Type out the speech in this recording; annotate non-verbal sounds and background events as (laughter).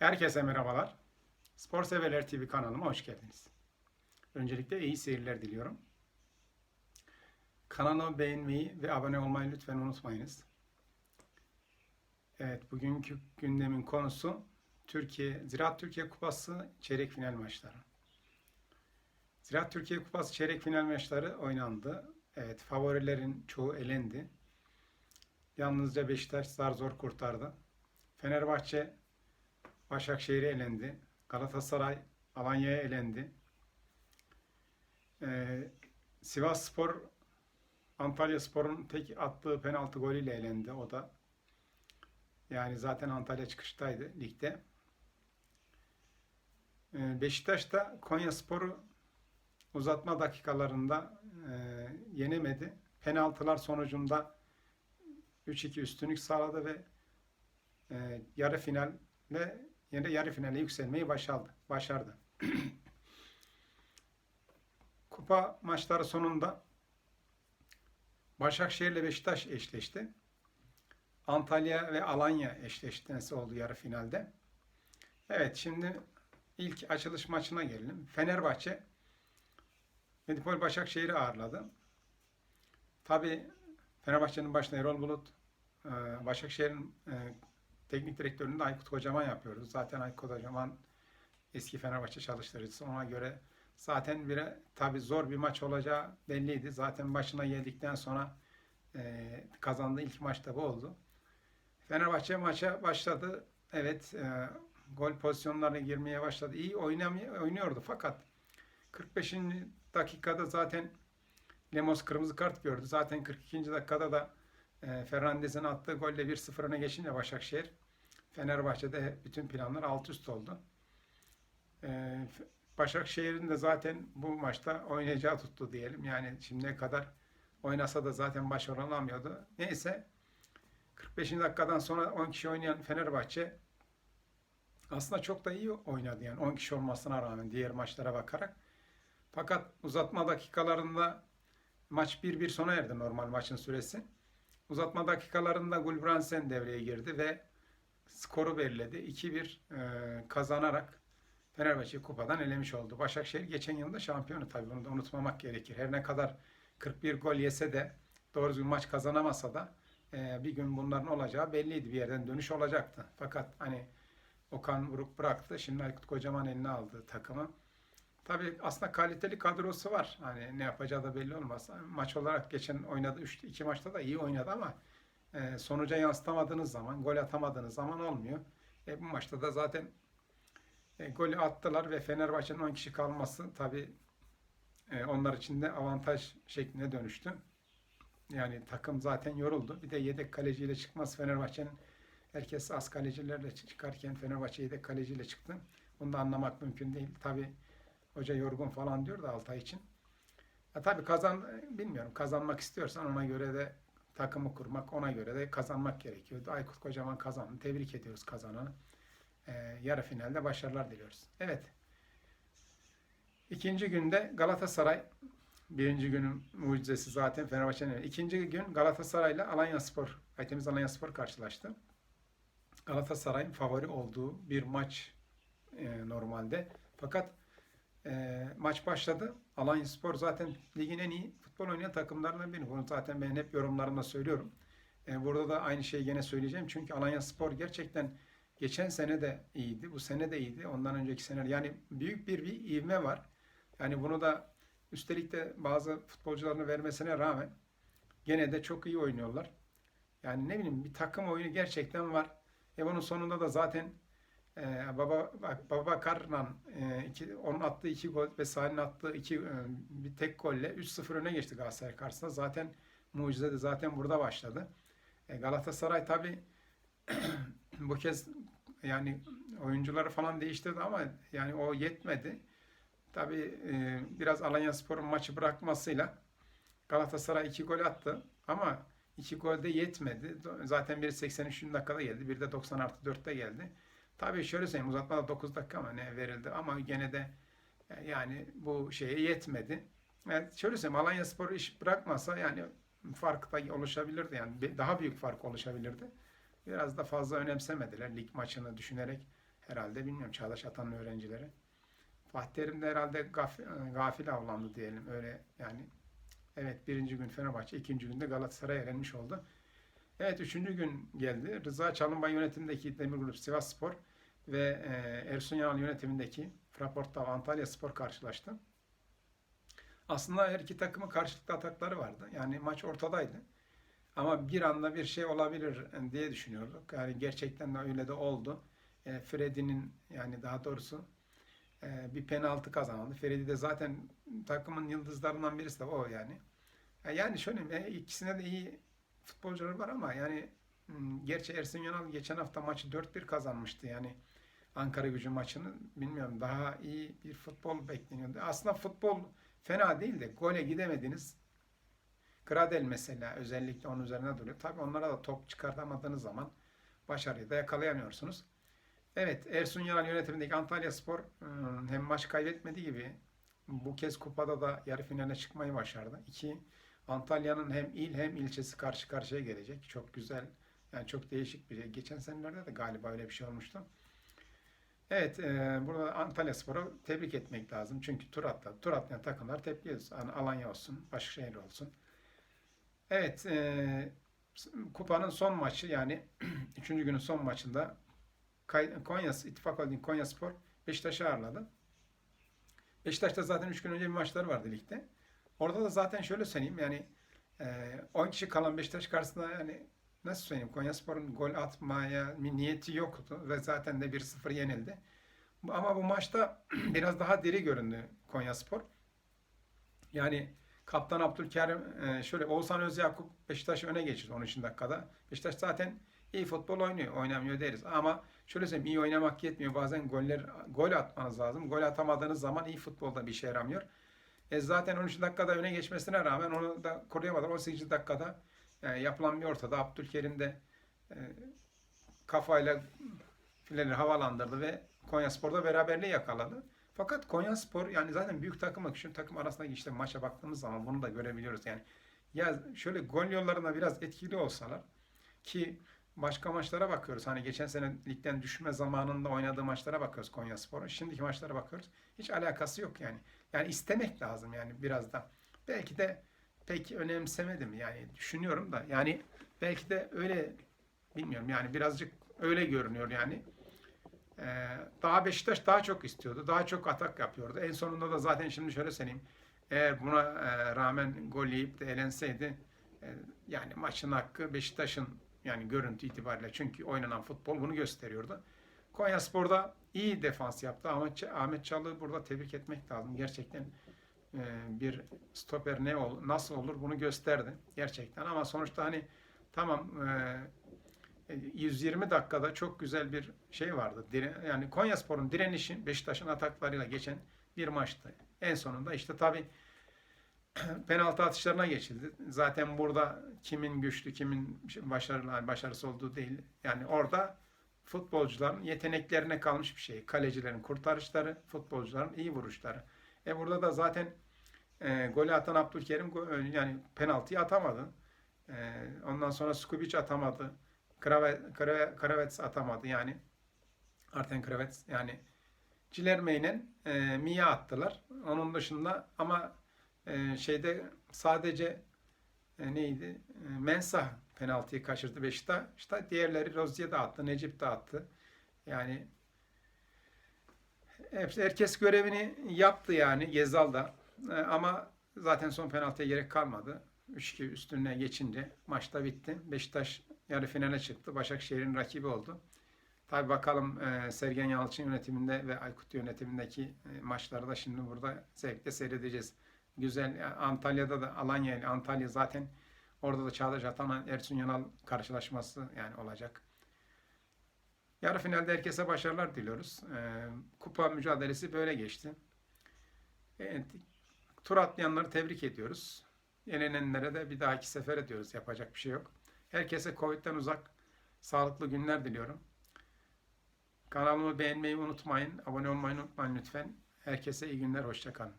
Herkese merhabalar. Spor Severler TV kanalıma hoş geldiniz. Öncelikle iyi seyirler diliyorum. Kanalı beğenmeyi ve abone olmayı lütfen unutmayınız. Evet, bugünkü gündemin konusu Türkiye Ziraat Türkiye Kupası çeyrek final maçları. Ziraat Türkiye Kupası çeyrek final maçları oynandı. Evet, favorilerin çoğu elendi. Yalnızca Beşiktaş zar zor kurtardı. Fenerbahçe Başakşehir'e elendi. Galatasaray Alanya'ya elendi. Ee, Sivas Spor Antalya Spor'un tek attığı penaltı golüyle elendi o da. Yani zaten Antalya çıkıştaydı ligde. Ee, Beşiktaş da Konya Spor'u uzatma dakikalarında e, yenemedi. Penaltılar sonucunda 3-2 üstünlük sağladı ve e, yarı final yine yarı finale yükselmeyi başardı. başardı. (clears throat) Kupa maçları sonunda Başakşehir ile Beşiktaş eşleşti. Antalya ve Alanya eşleşti nasıl oldu yarı finalde. Evet şimdi ilk açılış maçına gelelim. Fenerbahçe Medipol Başakşehir'i ağırladı. Tabi Fenerbahçe'nin başında Erol Bulut, e, Başakşehir'in e, teknik direktörünü de Aykut Kocaman yapıyoruz. Zaten Aykut Kocaman eski Fenerbahçe çalıştırıcısı. Ona göre zaten bir tabi zor bir maç olacağı belliydi. Zaten başına geldikten sonra e, kazandığı ilk maçta bu oldu. Fenerbahçe maça başladı. Evet e, gol pozisyonlarına girmeye başladı. İyi oynuyordu fakat 45. dakikada zaten Lemos kırmızı kart gördü. Zaten 42. dakikada da e, Fernandez'in attığı golle 1-0 öne geçince Başakşehir Fenerbahçe'de bütün planlar alt üst oldu. E, Başakşehir'in de zaten bu maçta oynayacağı tuttu diyelim. Yani şimdiye kadar oynasa da zaten başarılı olamıyordu. Neyse 45. dakikadan sonra 10 kişi oynayan Fenerbahçe aslında çok da iyi oynadı yani 10 kişi olmasına rağmen diğer maçlara bakarak. Fakat uzatma dakikalarında maç 1-1 sona erdi normal maçın süresi. Uzatma dakikalarında Gulbrandsen devreye girdi ve skoru belirledi. 2-1 e, kazanarak Fenerbahçe kupadan elemiş oldu. Başakşehir geçen yılda şampiyonu tabii bunu da unutmamak gerekir. Her ne kadar 41 gol yese de doğru düzgün maç kazanamasa da e, bir gün bunların olacağı belliydi. Bir yerden dönüş olacaktı. Fakat hani Okan Buruk bıraktı. Şimdi Aykut Kocaman eline aldı takımı. Tabii aslında kaliteli kadrosu var. Hani ne yapacağı da belli olmaz. Maç olarak geçen oynadı 3 2 maçta da iyi oynadı ama e, sonuca yansıtamadığınız zaman, gol atamadığınız zaman olmuyor. E, bu maçta da zaten e, golü attılar ve Fenerbahçe'nin 10 kişi kalması tabii e, onlar için de avantaj şekline dönüştü. Yani takım zaten yoruldu. Bir de yedek kaleciyle çıkmaz Fenerbahçe'nin herkes az kalecilerle çıkarken Fenerbahçe yedek kaleciyle çıktı. Bunu da anlamak mümkün değil. Tabii Hoca yorgun falan diyor da Altay için. Ya tabii kazan bilmiyorum kazanmak istiyorsan ona göre de takımı kurmak ona göre de kazanmak gerekiyor. Aykut Kocaman kazandı. Tebrik ediyoruz kazananı. Ee, yarı finalde başarılar diliyoruz. Evet. İkinci günde Galatasaray birinci günün mucizesi zaten Fenerbahçe'nin. İkinci gün Galatasaray ile Alanya Spor, Aytemiz Alanya Spor karşılaştı. Galatasaray'ın favori olduğu bir maç e, normalde. Fakat e, maç başladı. Alanya Spor zaten ligin en iyi futbol oynayan takımlarından biri. Bunu zaten ben hep yorumlarımda söylüyorum. E, burada da aynı şeyi gene söyleyeceğim. Çünkü Alanya Spor gerçekten geçen sene de iyiydi. Bu sene de iyiydi. Ondan önceki sene yani büyük bir, bir ivme var. Yani bunu da üstelik de bazı futbolcularını vermesine rağmen gene de çok iyi oynuyorlar. Yani ne bileyim bir takım oyunu gerçekten var. E bunun sonunda da zaten ee, Baba Babakar'la e, iki, onun attığı iki gol ve Salih'in attığı iki e, bir tek golle 3-0 öne geçti Galatasaray karşısında. Zaten mucize de zaten burada başladı. E, Galatasaray tabi (clears throat) bu kez yani oyuncuları falan değiştirdi ama yani o yetmedi. Tabi e, biraz Alanya Spor'un maçı bırakmasıyla Galatasaray iki gol attı ama iki gol de yetmedi. Zaten biri 83. dakikada geldi, biri de 90 artı 4'te geldi. Tabii şöyle söyleyeyim uzatmada 9 dakika ama ne verildi ama gene de e, yani bu şeye yetmedi. Yani şöyle söyleyeyim Alanya Spor iş bırakmasa yani fark da oluşabilirdi yani daha büyük fark oluşabilirdi. Biraz da fazla önemsemediler lig maçını düşünerek herhalde. Bilmiyorum Çağdaş Atan'ın öğrencileri. Fatih Terim de herhalde gaf, e, gafil avlandı diyelim. Öyle yani. Evet birinci gün Fenerbahçe, ikinci günde Galatasaray'a elenmiş oldu. Evet üçüncü gün geldi. Rıza Çalınbay yönetimindeki Demirgrup Sivas Spor ve e, Ersun Yanal yönetimindeki Fraporta Antalya Spor karşılaştı. Aslında her iki takımın karşılıklı atakları vardı. Yani maç ortadaydı. Ama bir anda bir şey olabilir diye düşünüyorduk. Yani gerçekten de öyle de oldu. E, Freddy'nin yani daha doğrusu e, bir penaltı kazanıldı. Freddy de zaten takımın yıldızlarından birisi de o yani. E, Yani şöyle e, ikisine de iyi futbolcuları var ama yani hmm, gerçi Ersun Yanal geçen hafta maçı 4-1 kazanmıştı yani Ankara Gücü maçını bilmiyorum daha iyi bir futbol bekleniyordu. Aslında futbol fena değil de gole gidemediniz. Gradel mesela özellikle onun üzerine duruyor. Tabii onlara da top çıkartamadığınız zaman başarıyı da yakalayamıyorsunuz. Evet Ersun Yanal yönetimindeki Antalya Spor ıı, hem maç kaybetmediği gibi bu kez kupada da yarı finale çıkmayı başardı. İki Antalya'nın hem il hem ilçesi karşı karşıya gelecek. Çok güzel. Yani çok değişik bir şey. Geçen senelerde de galiba öyle bir şey olmuştu. Evet, e, burada Antalya Spor'u tebrik etmek lazım. Çünkü tur atladı. Tur atlayan takımlar ediyoruz. Yani Alanya olsun, Başakşehir olsun. Evet, e, kupanın son maçı yani (clears throat) 3. günün son maçında Konya İttifak Holding Konya Spor Beşiktaş'ı ağırladı. Beşiktaş'ta zaten 3 gün önce bir maçları vardı ligde. Orada da zaten şöyle söyleyeyim yani e, 10 kişi kalan Beşiktaş karşısında yani nasıl söyleyeyim Konyaspor'un gol atmaya niyeti yoktu ve zaten de 1-0 yenildi. Ama bu maçta (clears throat) biraz daha diri göründü Konyaspor. Yani Kaptan Abdülkerim e, şöyle Oğuzhan Özyakup Beşiktaş'ı öne geçirdi 13. dakikada. Beşiktaş zaten iyi futbol oynuyor, oynamıyor deriz. Ama şöyle söyleyeyim iyi oynamak yetmiyor. Bazen goller gol atmanız lazım. Gol atamadığınız zaman iyi futbolda bir işe yaramıyor. E zaten 13 dakikada öne geçmesine rağmen onu da koruyamadılar. 18 dakikada yani yapılan bir ortada Abdülkerim de e, kafayla fileleri havalandırdı ve Konyaspor'da beraberliği yakaladı. Fakat Konyaspor yani zaten büyük takımla küçük takım arasındaki işte maça baktığımız zaman bunu da görebiliyoruz. Yani ya şöyle gol yollarına biraz etkili olsalar ki başka maçlara bakıyoruz. Hani geçen sene ligden düşme zamanında oynadığı maçlara bakıyoruz Konyaspor'un. Şimdiki maçlara bakıyoruz. Hiç alakası yok yani. Yani istemek lazım yani biraz da. Belki de pek önemsemedim yani düşünüyorum da yani belki de öyle bilmiyorum yani birazcık öyle görünüyor yani. Ee, daha Beşiktaş daha çok istiyordu. Daha çok atak yapıyordu. En sonunda da zaten şimdi şöyle söyleyeyim. Eğer buna e, rağmen gol yiyip de elenseydi e, yani maçın hakkı Beşiktaş'ın yani görüntü itibariyle çünkü oynanan futbol bunu gösteriyordu. Konyaspor'da iyi defans yaptı. Ahmet, Ahmet Çalık'ı burada tebrik etmek lazım. Gerçekten e, bir stoper ne ol, nasıl olur bunu gösterdi. Gerçekten ama sonuçta hani tamam e, 120 dakikada çok güzel bir şey vardı. Yani Konyaspor'un direnişi Beşiktaş'ın ataklarıyla geçen bir maçtı. En sonunda işte tabii (clears throat) penaltı atışlarına geçildi. Zaten burada kimin güçlü, kimin başarılı, başarısı olduğu değil. Yani orada futbolcuların yeteneklerine kalmış bir şey. Kalecilerin kurtarışları, futbolcuların iyi vuruşları. E burada da zaten e, golü atan Abdülkerim go- yani penaltıyı atamadı. E, ondan sonra Skubic atamadı. Kravet, Krave- Kravets atamadı yani. Arten Kravets yani Cilermey'le e, Mia attılar. Onun dışında ama e, şeyde sadece e, neydi? E, Mensah penaltıyı kaçırdı Beşiktaş. İşte diğerleri Rozier de attı, Necip de attı. Yani hepsi- herkes görevini yaptı yani Gezal da. E, ama zaten son penaltıya gerek kalmadı. 3-2 üstüne geçince maçta bitti. Beşiktaş yarı finale çıktı. Başakşehir'in rakibi oldu. Tabi bakalım e, Sergen Yalçın yönetiminde ve Aykut yönetimindeki e, maçları da şimdi burada zevkle seyredeceğiz. Güzel Antalya'da da Alanya ile Antalya zaten orada da Çağdaş Atan Ersun Yanal karşılaşması yani olacak. Yarı finalde herkese başarılar diliyoruz. E, kupa mücadelesi böyle geçti. Evet, tur atlayanları tebrik ediyoruz. Yenenenlere de bir dahaki sefer ediyoruz. Yapacak bir şey yok. Herkese Covid'den uzak sağlıklı günler diliyorum. Kanalımı beğenmeyi unutmayın. Abone olmayı unutmayın lütfen. Herkese iyi günler. Hoşçakalın.